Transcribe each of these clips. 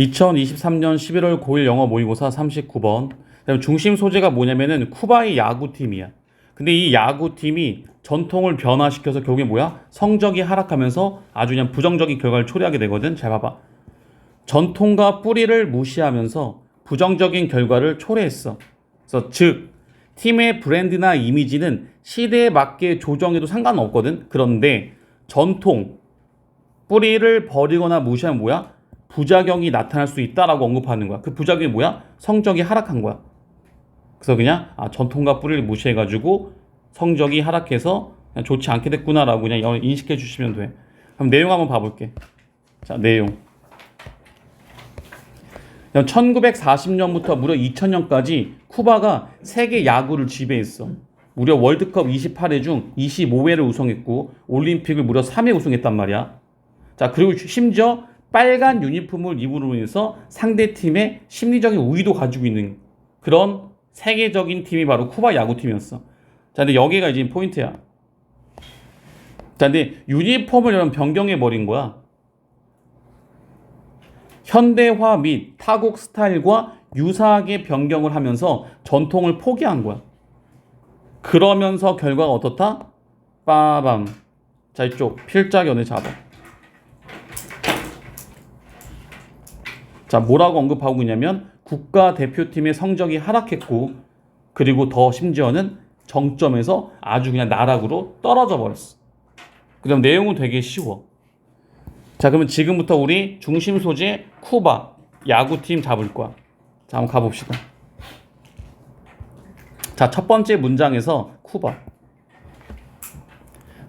2023년 11월 9일 영어 모의고사 39번. 그다음에 중심 소재가 뭐냐면은 쿠바의 야구팀이야. 근데 이 야구팀이 전통을 변화시켜서 결국에 뭐야? 성적이 하락하면서 아주 그냥 부정적인 결과를 초래하게 되거든. 잘 봐봐. 전통과 뿌리를 무시하면서 부정적인 결과를 초래했어. 그래서 즉 팀의 브랜드나 이미지는 시대에 맞게 조정해도 상관없거든. 그런데 전통, 뿌리를 버리거나 무시하면 뭐야? 부작용이 나타날 수 있다라고 언급하는 거야. 그 부작용이 뭐야? 성적이 하락한 거야. 그래서 그냥 아, 전통과 뿌리를 무시해가지고 성적이 하락해서 그냥 좋지 않게 됐구나라고 그냥 인식해 주시면 돼. 그럼 내용 한번 봐볼게. 자, 내용. 1940년부터 무려 2000년까지 쿠바가 세계 야구를 지배했어. 무려 월드컵 28회 중 25회를 우승했고 올림픽을 무려 3회 우승했단 말이야. 자, 그리고 심지어 빨간 유니폼을 입으로 인해서 상대 팀의 심리적인 우위도 가지고 있는 그런 세계적인 팀이 바로 쿠바 야구팀이었어. 자, 근데 여기가 이제 포인트야. 자, 근데 유니폼을 여러분 변경해 버린 거야. 현대화 및 타국 스타일과 유사하게 변경을 하면서 전통을 포기한 거야. 그러면서 결과가 어떻다? 빠밤. 자, 이쪽 필자견을 잡아. 자, 뭐라고 언급하고 있냐면 국가 대표팀의 성적이 하락했고 그리고 더 심지어는 정점에서 아주 그냥 나락으로 떨어져 버렸어. 그다음 내용은 되게 쉬워. 자, 그러면 지금부터 우리 중심 소재 쿠바 야구팀 잡을 거야. 자, 한번 가봅시다. 자, 첫 번째 문장에서 쿠바.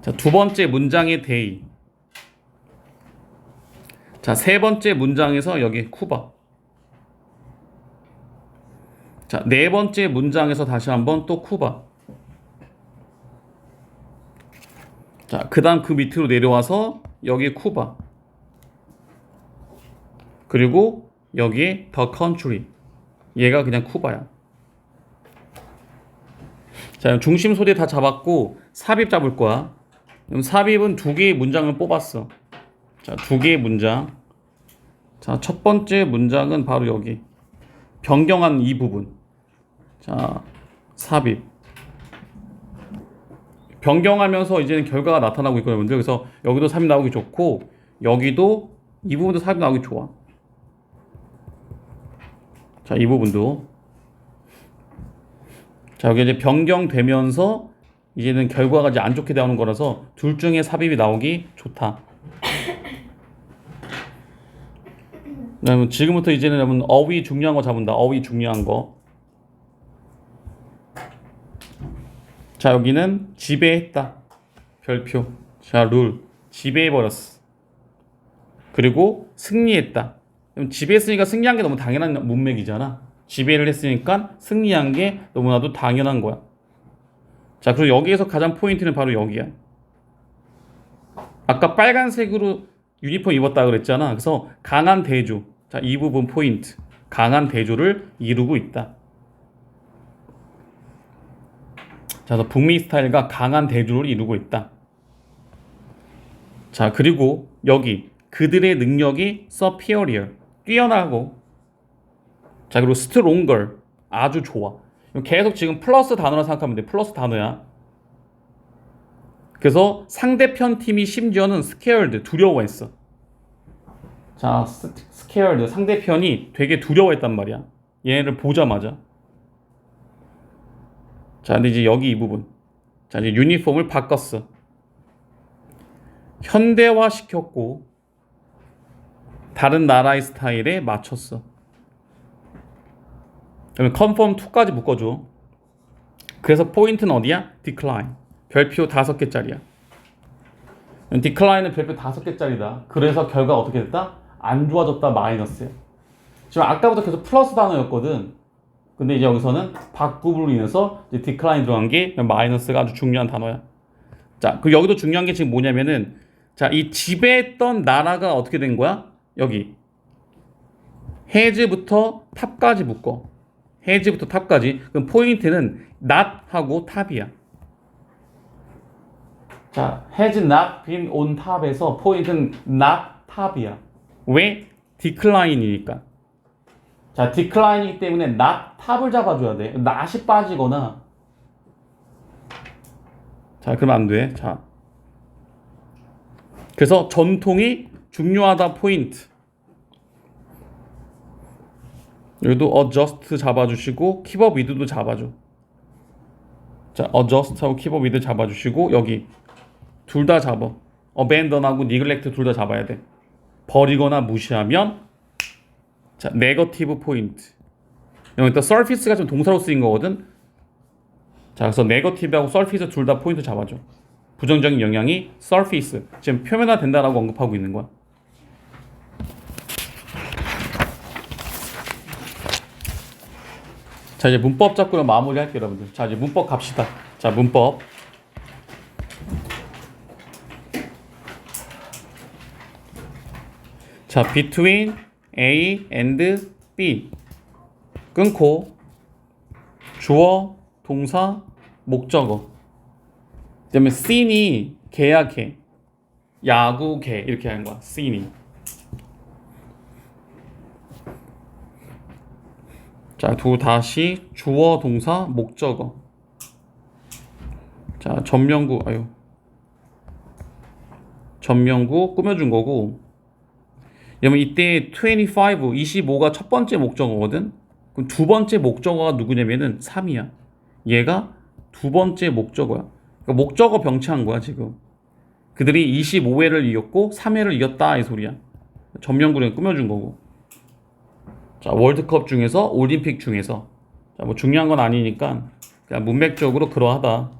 자, 두 번째 문장의 데이. 자, 세 번째 문장에서 여기 쿠바. 자, 네 번째 문장에서 다시 한번 또 쿠바. 자, 그 다음 그 밑으로 내려와서 여기 쿠바. 그리고 여기에 the country. 얘가 그냥 쿠바야. 자, 중심 소재 다 잡았고 삽입 잡을 거야. 그럼 삽입은 두 개의 문장을 뽑았어. 자, 두 개의 문장. 자, 첫 번째 문장은 바로 여기. 변경한 이 부분. 자, 삽입. 변경하면서 이제는 결과가 나타나고 있거든요. 그래서 여기도 삽입 나오기 좋고, 여기도 이 부분도 삽입 나오기 좋아. 자, 이 부분도. 자, 여기 이제 변경되면서 이제는 결과가 이제 안 좋게 나오는 거라서 둘 중에 삽입이 나오기 좋다. 그다음에 지금부터 이제는 여러분 어휘 중요한 거 잡은다. 어휘 중요한 거. 자 여기는 지배했다. 별표. 자 룰. 지배해버렸어. 그리고 승리했다. 그럼 지배했으니까 승리한 게 너무 당연한 문맥이잖아. 지배를 했으니까 승리한 게 너무나도 당연한 거야. 자 그리고 여기에서 가장 포인트는 바로 여기야. 아까 빨간색으로 유니폼 입었다 그랬잖아. 그래서 강한 대조. 자, 이 부분 포인트. 강한 대조를 이루고 있다. 자, 북미 스타일과 강한 대조를 이루고 있다. 자, 그리고 여기 그들의 능력이 superior. 뛰어나고. 자, 그리고 stronger. 아주 좋아. 계속 지금 플러스 단어라 생각하면 돼. 플러스 단어야. 그래서 상대편 팀이 심지어는 scared 두려워했어. 자, scared 상대편이 되게 두려워했단 말이야. 얘네를 보자마자. 자, 근데 이제 여기 이 부분. 자, 이제 유니폼을 바꿨어. 현대화 시켰고 다른 나라의 스타일에 맞췄어. 그러면 컨펌 2까지 묶어줘. 그래서 포인트는 어디야? decline. 별표 다섯 개짜리야. 디클라인은 별표 다섯 개짜리다. 그래서 결과 어떻게 됐다? 안 좋아졌다 마이너스야. 지금 아까부터 계속 플러스 단어였거든. 근데 이제 여기서는 바꿈으로 인해서 이제 디클라인 들어간 게 마이너스가 아주 중요한 단어야. 자, 그 여기도 중요한 게 지금 뭐냐면은 자, 이 지배했던 나라가 어떻게 된 거야? 여기 해즈부터 탑까지 묶어. 해즈부터 탑까지. 그럼 포인트는 not하고 탑이야. 자, has not top에서 포인트는 not top이야. 왜? decline이니까. 자, decline이기 때문에 not 탑을 잡아줘야 돼. not이 빠지거나. 자, 그러면 안 돼. 자. 그래서 전통이 중요하다 포인트. 여기도 adjust 잡아주시고 keep with도 잡아줘. 자, adjust하고 keep with 잡아주시고 여기 둘 다 잡아. abandon하고 neglect 둘 다 잡아야 돼. 버리거나 무시하면 자, 네거티브 포인트. 여기 또 surface가 좀 동사로 쓰인 거거든. 자, 그래서 네거티브하고 surface 둘다 포인트 잡아줘. 부정적인 영향이 surface 지금 표면화 된다라고 언급하고 있는 거야. 자 이제 문법 잡고 마무리할게요 여러분들. 자 이제 문법 갑시다. 자 문법. 자 between A and B 끊고 주어 동사 목적어 그다음에 seen이 개야 개 야구 개 이렇게 하는 거야 seen이 자, 두 다시 주어 동사 목적어. 자, 전명구 아유. 전명구 꾸며준 거고. 그러면 이때 25, 25가 첫 번째 목적어거든. 그럼 두 번째 목적어가 누구냐면은 3이야. 얘가 두 번째 목적어야. 그러니까 목적어 병치한 거야 지금. 그들이 25회를 이겼고 3회를 이겼다 이 소리야. 전명구를 꾸며준 거고. 자, 월드컵 중에서 올림픽 중에서 자, 뭐 중요한 건 아니니까 그냥 문맥적으로 그러하다.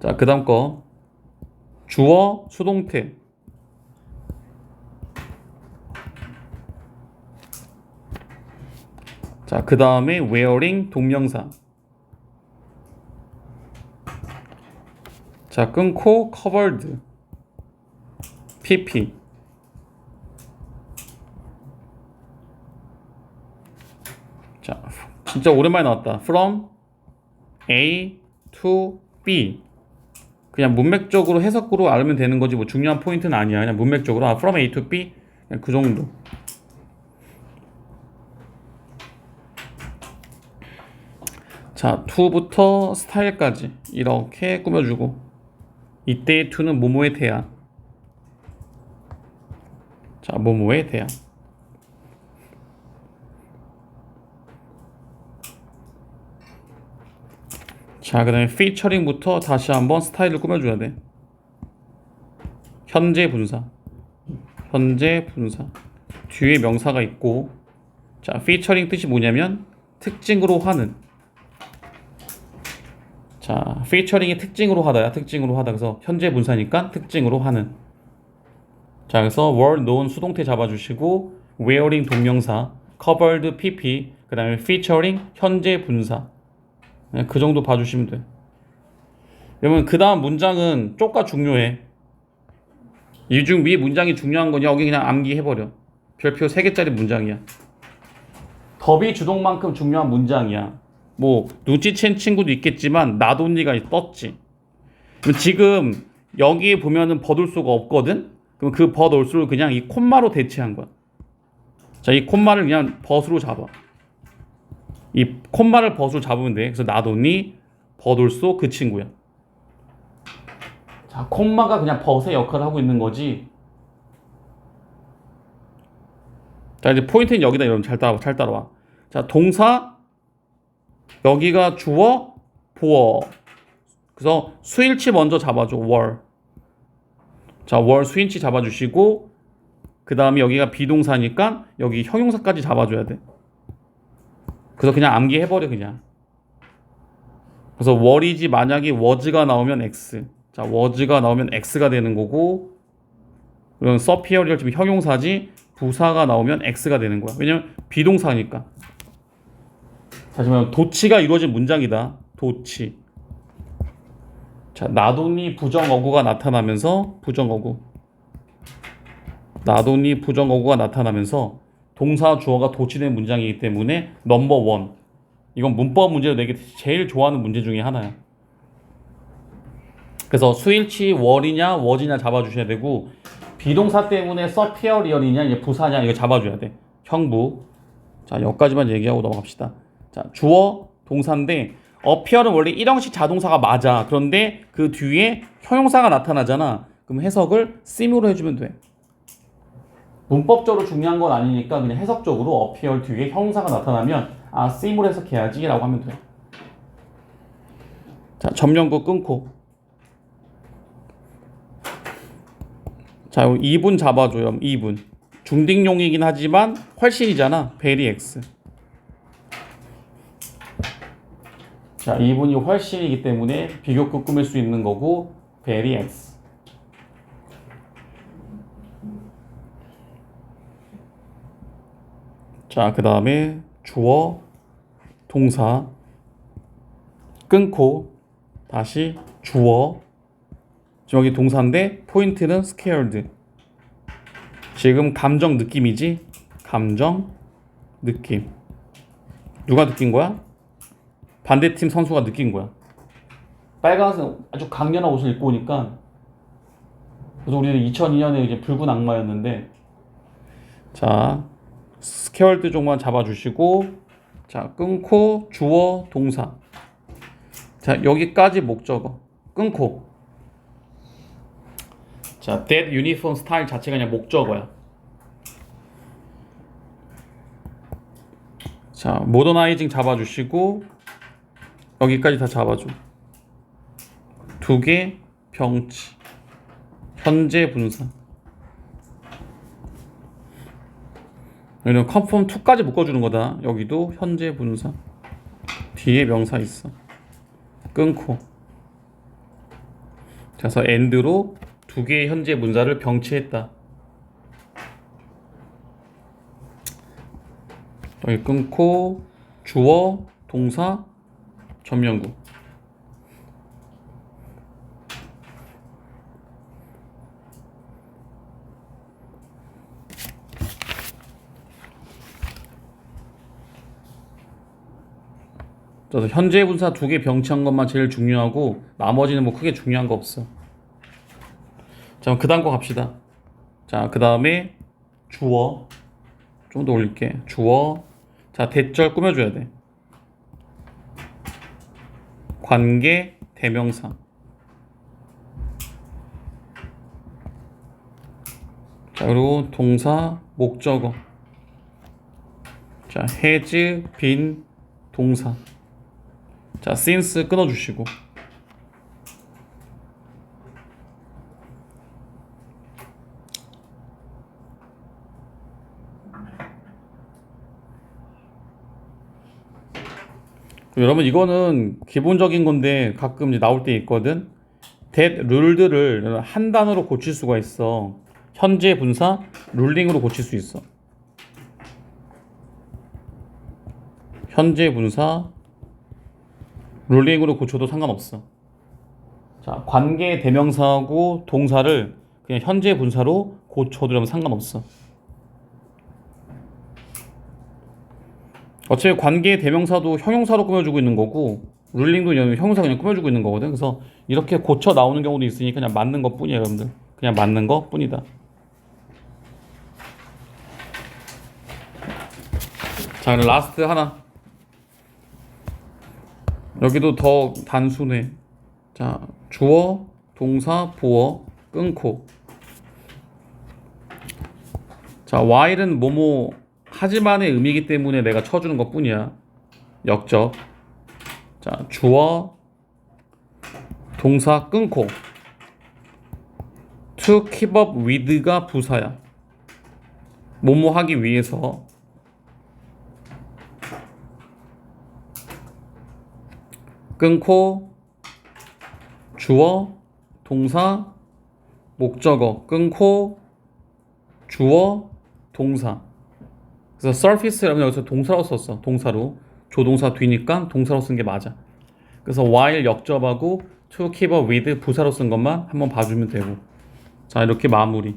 자, 그다음 거 주어 수동태. 자, 그 다음에 wearing 동명사. 자, 끊고 covered. pp. 자, 진짜 오랜만에 나왔다. From A to B. 그냥 문맥적으로 해석으로 알면 되는 거지 뭐 중요한 포인트는 아니야. 그냥 문맥적으로 아, from A to B 그냥 그 정도. 자, to부터 스타일까지 이렇게 꾸며주고 이때의 to는 모모에 대한 자, 모모에 대한 자, 그 다음에 피처링부터 다시 한번 스타일을 꾸며줘야 돼. 현재 분사. 현재 분사. 뒤에 명사가 있고, 자, 피처링 뜻이 뭐냐면, 특징으로 하는. 자, 피처링이 특징으로 하다야, 특징으로 하다. 그래서 현재 분사니까 특징으로 하는. 자, 그래서 were known 수동태 잡아주시고, wearing 동명사, covered pp, 그 다음에 featuring 현재 분사. 네, 그 정도 봐주시면 돼. 그러면 그 다음 문장은 쪼까 중요해. 이중 위 문장이 중요한 거냐? 여기 그냥 암기해버려. 별표 3개짜리 문장이야. 더비 주동만큼 중요한 문장이야. 뭐 눈치챈 친구도 있겠지만 나돈니가 떴지. 그럼 지금 여기에 보면은 버돌수가 없거든? 그럼 그 버돌수를 그냥 이 콤마로 대체한 거야. 자, 이 콤마를 그냥 벗으로 잡아. 이 콤마를 벗으로 잡으면 돼. 그래서 나돈니 버돌소 그 친구야. 자, 콤마가 그냥 벗의 역할을 하고 있는 거지. 자, 이제 포인트는 여기다 여러분 잘 따라와. 잘 따라와. 자, 동사 여기가 주어 보어. 그래서 수일치 먼저 잡아줘. 월. 자, 월 수인치 잡아주시고 그 다음에 여기가 비동사니까 여기 형용사까지 잡아줘야 돼. 그래서 그냥 암기해버려 그냥. 그래서 월이지 만약에 was가 나오면 x. 자 was가 나오면 x가 되는 거고 그럼 서피어리얼 지금 형용사지 부사가 나오면 x가 되는 거야. 왜냐면 비동사니까. 다시 말하면 도치가 이루어진 문장이다. 도치. 자 나돈이 부정어구가 나타나면서 부정어구. 나돈이 부정어구가 나타나면서 동사 주어가 도치된 문장이기 때문에 넘버 원. 이건 문법 문제로 내게 제일 좋아하는 문제 중에 하나야. 그래서 수일치 월이냐 워지냐 잡아주셔야 되고 비동사 때문에 서피어리얼이냐 이제 부사냐 이거 잡아줘야 돼. 형부. 자 여기까지만 얘기하고 넘어갑시다. 자 주어 동사인데 어피어는 원래 1형식 자동사가 맞아. 그런데 그 뒤에 형용사가 나타나잖아. 그럼 해석을 sim으로 해주면 돼. 문법적으로 중요한 건 아니니까 그냥 해석적으로 어피얼 뒤에 형용사가 나타나면 아 sim으로 해석해야지 라고 하면 돼. 자 점령구 끊고. 자 2분 잡아줘요 2분. 중딩용이긴 하지만 훨씬이잖아 베리 X. 자 2분이 훨씬이기 때문에 비교급 꾸밀 수 있는 거고 베리 X 자, 그 다음에 주어, 동사, 끊고, 다시 주어, 지금 여기 동사인데 포인트는 scared. 지금 감정 느낌이지? 감정 느낌. 누가 느낀 거야? 반대팀 선수가 느낀 거야. 빨간색 아주 강렬한 옷을 입고 오니까 그래서 우리는 2002년에 이제 붉은 악마였는데 자 스케월드 종만 잡아주시고 자 끊고 주어 동사. 자 여기까지 목적어. 끊고. 자 that uniform 스타일 자체가 그냥 목적어야. 자 모더나이징 잡아주시고 여기까지 다 잡아줘. 두 개 병치. 현재 분사 여기는 컨펌 2까지 묶어주는 거다. 여기도 현재 분사. 뒤에 명사 있어. 끊고. 그래서 엔드로 두 개의 현재 분사를 병치했다. 여기 끊고 주어 동사 전면구. 그래서 현재 분사 두 개 병치한 것만 제일 중요하고 나머지는 뭐 크게 중요한 거 없어. 자, 그 다음 거 갑시다. 자, 그 다음에 주어 좀 더 올릴게. 주어 자 대절 꾸며줘야 돼. 관계 대명사. 자 그리고 동사 목적어. 자 해즈 빈 동사. 자, since 끊어주시고. 여러분 이거는 기본적인 건데 가끔 이제 나올 때 있거든. that 룰들을 한 단어로 고칠 수가 있어. 현재 분사 룰링으로 고칠 수 있어. 현재 분사 롤링으로 고쳐도 상관없어. 자, 관계 대명사하고 동사를 그냥 현재 분사로 고쳐두려면 상관없어. 어차피 관계 대명사도 형용사로 꾸며주고 있는 거고 룰링도 형용사 그냥 꾸며주고 있는 거거든. 그래서 이렇게 고쳐 나오는 경우도 있으니까 그냥 맞는 것 뿐이야, 여러분들. 그냥 맞는 것 뿐이다. 자, 그럼 라스트 하나. 여기도 더 단순해. 자, 주어, 동사, 보어, 끊고. 자, while은 뭐뭐 하지만의 의미이기 때문에 내가 쳐주는 것 뿐이야. 역적. 자, 주어, 동사, 끊고. to keep up with가 부사야. 뭐뭐 하기 위해서. 끊고 주어 동사 목적어. 끊고 주어 동사. 그래서 surface라면 여기서 동사로 썼어 동사로. 조동사 뒤니까 동사로 쓴 게 맞아. 그래서 while 역접하고 to keep up with 부사로 쓴 것만 한번 봐주면 되고. 자 이렇게 마무리